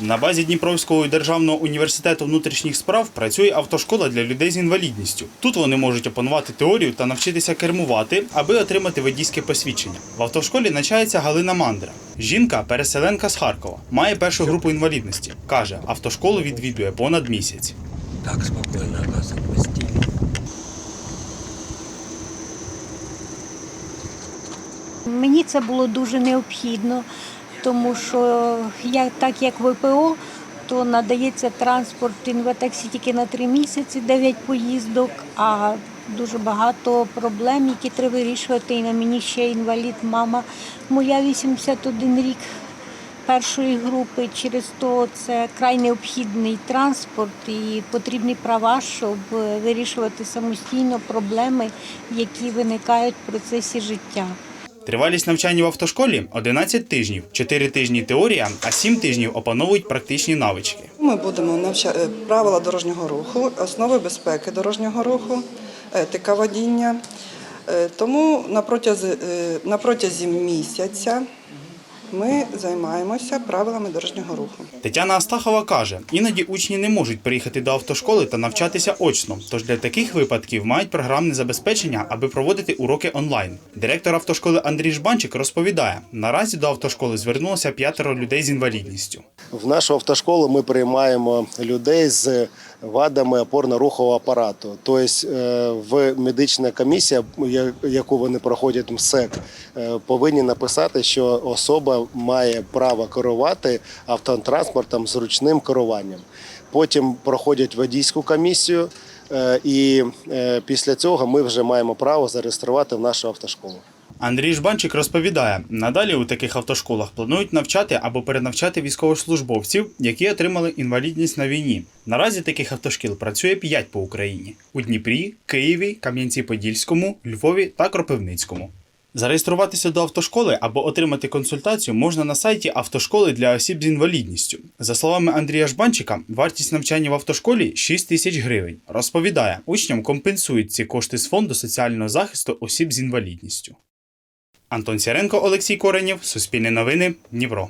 На базі Дніпровського державного університету внутрішніх справ працює автошкола для людей з інвалідністю. Тут вони можуть опанувати теорію та навчитися кермувати, аби отримати водійське посвідчення. В автошколі навчається Галина Мандра. Жінка переселенка з Харкова, має першу групу інвалідності. каже, автошколу відвідує понад місяць. Так спокойно, газ отпустили. Мені це було дуже необхідно, тому що я, так як ВПО, то надається транспорт інватаксі тільки на три місяці, 9 поїздок, а дуже багато проблем, які треба вирішувати. І на мені ще інвалід, мама моя 81 рік першої групи. Через то це край необхідний транспорт і потрібні права, щоб вирішувати самостійно проблеми, які виникають в процесі життя. Тривалість навчання в автошколі 11 тижнів, 4 тижні теорія, а 7 тижнів опановують практичні навички. Ми будемо навчати правила дорожнього руху, основи безпеки дорожнього руху, етика водіння. Е, Тому на протязі, е, на протязі місяця ми займаємося правилами дорожнього руху. Тетяна Астахова каже, іноді учні не можуть приїхати до автошколи та навчатися очно. Тож для таких випадків мають програмне забезпечення, аби проводити уроки онлайн. Директор автошколи Андрій Жбанчик розповідає: наразі до автошколи звернулося п'ятеро людей з інвалідністю. В нашу автошколу ми приймаємо людей з вадами опорно-рухового апарату. Тобто е, в медична комісія, яку вони проходять МСЕК, е, повинні написати, що особа має право керувати автотранспортом з ручним керуванням. Потім проходять водійську комісію, е, і після цього ми вже маємо право зареєструвати в нашу автошколу. Андрій Жбанчик розповідає, надалі у таких автошколах планують навчати або перенавчати військовослужбовців, які отримали інвалідність на війні. Наразі таких автошкіл працює 5 по Україні: у Дніпрі, Києві, Кам'янці-Подільському, Львові та Кропивницькому. Зареєструватися до автошколи або отримати консультацію можна на сайті автошколи для осіб з інвалідністю. За словами Андрія Жбанчика, вартість навчання в автошколі 6 тисяч гривень. Розповідає, учням компенсують ці кошти з фонду соціального захисту осіб з інвалідністю. Антон Сяренко, Олексій Коренєв, Суспільне новини, Дніпро.